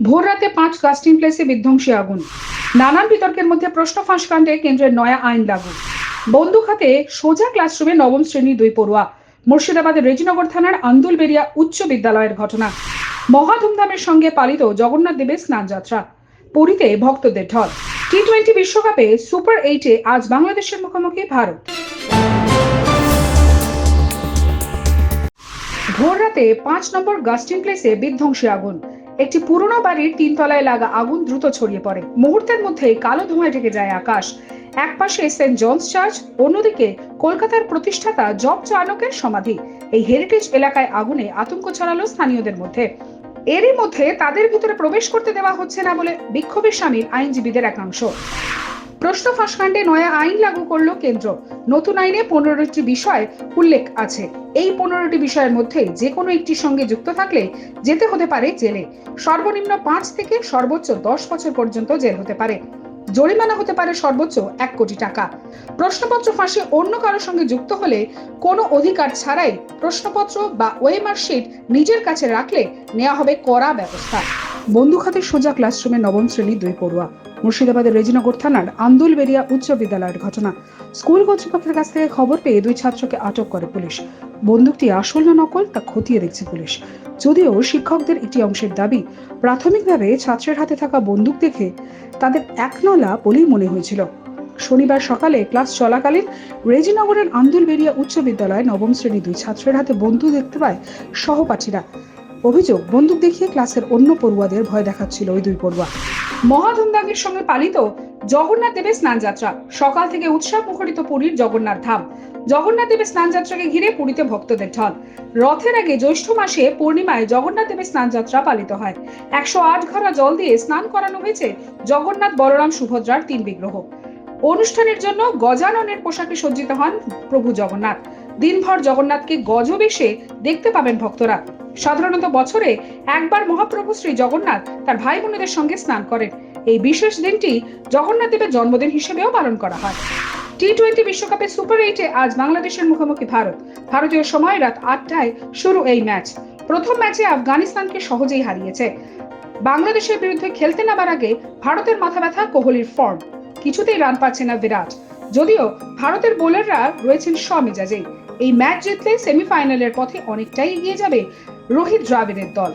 ভোর রাতে পাঁচ কাস্টিং প্লেসে বিধ্বংসী আগুন। নানান বিতর্কের মধ্যে প্রশ্ন ফাঁস কাণ্ডে কেন্দ্রের নয়া আইন লাগু। বন্দুক হাতে সোজা ক্লাসরুমে নবম শ্রেণির দুই পড়ুয়া। মুর্শিদাবাদের রেজিনগর থানার আন্দুলবেরিয়া উচ্চ বিদ্যালয়ের ঘটনা। মহা ধুমধামের সঙ্গে পালিত জগন্নাথ দেবের স্নানযাত্রা। পুরীতে ভক্তদের ঢল। টি টোয়েন্টি বিশ্বকাপে সুপার এইটে আজ বাংলাদেশের মুখোমুখি ভারত। ভোর রাতে পাঁচ নম্বর গাস্টিং প্লেসে বিধ্বংসী আগুন। একটি পুরনো বাড়ির তিনতলায় লাগা আগুন দ্রুত ছড়িয়ে পড়ে। মুহূর্তের মধ্যে কালো ধোঁয়ায় ঢেকে যায় আকাশ। এক পাশে সেন্ট জনস চার্চ, অন্যদিকে কলকাতার প্রতিষ্ঠাতা জব চানকের সমাধি। এই হেরিটেজ এলাকায় আগুনে আতঙ্ক ছড়ালো স্থানীয়দের মধ্যে। এরই মধ্যে তাদের ভিতরে প্রবেশ করতে দেওয়া হচ্ছে না বলে বিক্ষোভের সামিল আইনজীবীদের একাংশ। প্রশ্ন ফাঁসকাণ্ডে নয়া আইন লাগু করল কেন্দ্র। নতুন আইনে পনেরোটি বিষয় উল্লেখ আছে। এই পনেরোটি বিষয়ের মধ্যে যে কোনো একটির সঙ্গে যুক্ত থাকলে যেতে হতে পারে জেলে। সর্বনিম্ন পাঁচ থেকে সর্বোচ্চ দশ বছর পর্যন্ত জেল হতে পারে। জরিমানা হতে পারে সর্বোচ্চ এক কোটি টাকা। প্রশ্নপত্র ফাঁসে অন্য কারোর সঙ্গে যুক্ত হলে কোনো অধিকার ছাড়াই প্রশ্নপত্র বা ওয়েমার শিট নিজের কাছে রাখলে নেওয়া হবে কড়া ব্যবস্থা। বন্দুক হাতে সোজা ক্লাসরুমে নবম শ্রেণির দুই পড়ুয়া। মুর্শিদাবাদের রেজিনগর থানার আন্দুলবেরিয়া উচ্চ বিদ্যালয়ের ঘটনা। স্কুল কর্তৃপক্ষের কাছ থেকে খবর পেয়ে দুই ছাত্রকে আটক করে পুলিশ। বন্দুকটি আসল না নকল তা খতিয়ে দেখছে পুলিশ। যদিও শিক্ষকদের একটি অংশের দাবি, প্রাথমিকভাবে ছাত্রের হাতে থাকা বন্দুক দেখে তাদের একনলা বলেই মনে হয়েছিল। শনিবার সকালে ক্লাস চলাকালীন রেজিনগরের আন্দুলবেরিয়া উচ্চ বিদ্যালয়ে নবম শ্রেণি দুই ছাত্রের হাতে বন্দুক দেখতে পায় সহপাঠীরা। অভিযোগ, বন্দুক দেখিয়ে ক্লাসের অন্য পড়ুয়াদের ভয় দেখাচ্ছিল ওই দুই পড়ুয়া। মহাধুমদাঙ্গের সঙ্গে পালিত জগন্নাথ দেবের স্নানযাত্রা। সকাল থেকে উৎসব মুখরিত পুরীর জগন্নাথ ধাম। জগন্নাথ দেবের স্নানযাত্রাকে ঘিরে পুরীতে ভক্তদের ঢল। রথের আগে জ্যৈষ্ঠ মাসে পূর্ণিমায় জগন্নাথ দেবের স্নানযাত্রা পালিত হয়। একশো আট ঘরা জল দিয়ে স্নান করানো হয়েছে জগন্নাথ বলরাম সুভদ্রার তিন বিগ্রহ। অনুষ্ঠানের জন্য গজাননের পোশাকে সজ্জিত হন প্রভু জগন্নাথ। দিনভর জগন্নাথকে গজবেশে দেখতে পাবেন ভক্তরা। সাধারণত বছরে একবার মহাপ্রভু শ্রী জগন্নাথ তার ভাই বোনেদের সঙ্গে স্নান করেন। এই বিশেষ দিনটি জগন্নাথ দেবের জন্মদিন হিসেবেও পালন করা হয়। টি টোয়েন্টি বিশ্বকাপে সুপার এইটে আজ বাংলাদেশের মুখোমুখি ভারত। ভারতীয় সময় রাত আটটায় শুরু এই ম্যাচ। প্রথম ম্যাচে আফগানিস্তানকে সহজেই হারিয়েছে। বাংলাদেশের বিরুদ্ধে খেলতে নামার আগে ভারতের মাথা ব্যথা কোহলির ফর্ম কিছুতেই রান পাচ্ছে না বিরাট। যদিও ভারতের বোলাররা রয়েছেন স্বমেজাজেই এই ম্যাচ জিতলে সেমিফাইনালের পথে অনেকটাই এগিয়ে যাবে রোহিত দ্রাবিড়ের দল।